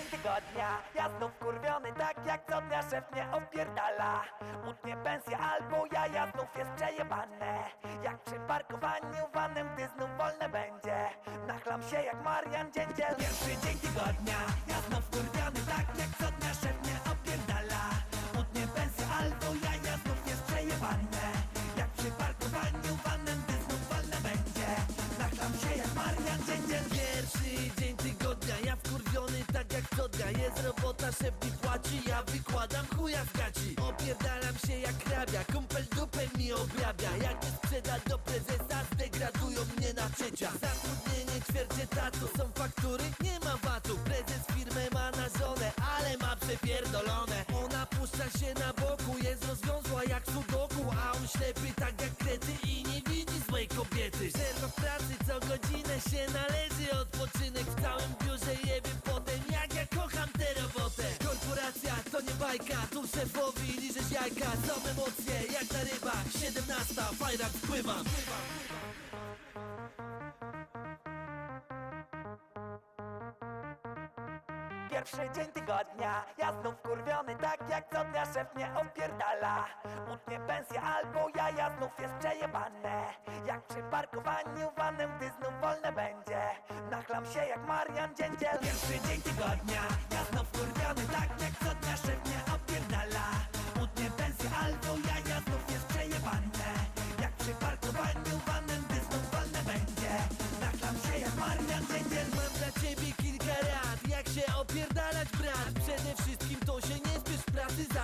dzień tygodnia Ja znów kurwiony tak jak co dnia szef mnie opierdala. Utnie pensję albo jaja znów jest przejebane. Jak przy parkowaniu vanem gdy znów wolne będzie. Nachlam się jak Marian Dziędziel Pierwszy dzień tygodnia wykładam chuja z gaci. Opierdalam się jak hrabia, kumpel dupę mi obrabia Jak nie sprzeda do prezesa, zdegradują mnie na trzecia. Zatrudnienie ćwierć etatu, są faktury, nie ma VAT-u. Prezes firmę ma na żonę, ale ma przepierdolone. Ona puszcza się na boku, jest rozwiązła jak sudoku A on ślepy tak jak krety i nie widzi złej kobiety bajka, tu szefowi liżesz jajka. Są emocje jak na rybach. 17, fajna wpływam Pierwszy dzień tygodnia Ja znów kurwiony tak jak co dnia szef mnie opierdala. Utnie pensję albo jaja znów jest przejebane. Jak przy parkowaniu vanem gdy znów wolne będzie. Nachlam się jak Marian Dziędziel. Pierwszy dzień tygodnia Ja znów kurwiony tak jak co dnia szef mnie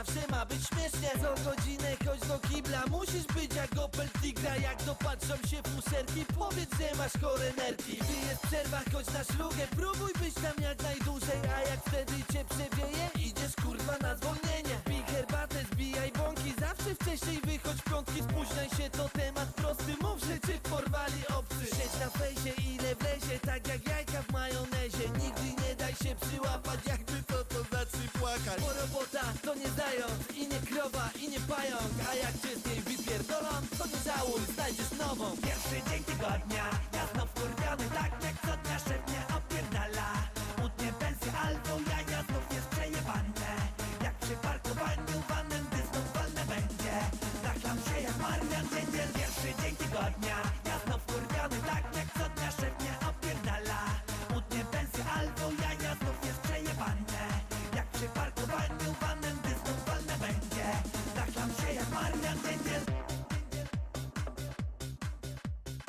Zawsze ma być śmiesznie. Co godzinę chodź do kibla Musisz być jak Opel Tigra. Jak dopatrzą się fuszerki Powiedz, że masz chore nerki. Gdy jest przerwa, chodź na szlugę Próbuj być tam jak najdłużej. A jak wtedy cię przewieje Idziesz kurwa na zwolnienie. Pij herbatę, zbijaj bąki Zawsze wcześniej wychodź w piątki. Spóźniaj się, to temat prosty Mów, że cię porwali obcy. Siedź na fejsie, ile wlezie Tak jak jajka w majonezie. Nigdy nie daj się przyłapać Jakby to to zacznij płakać. Bo robota to nie zając I nie krowa, i nie pająk. A jak cię z niej wypierdolą To nie żałuj, znajdziesz nową. Pierwszy dzień tygodnia Manda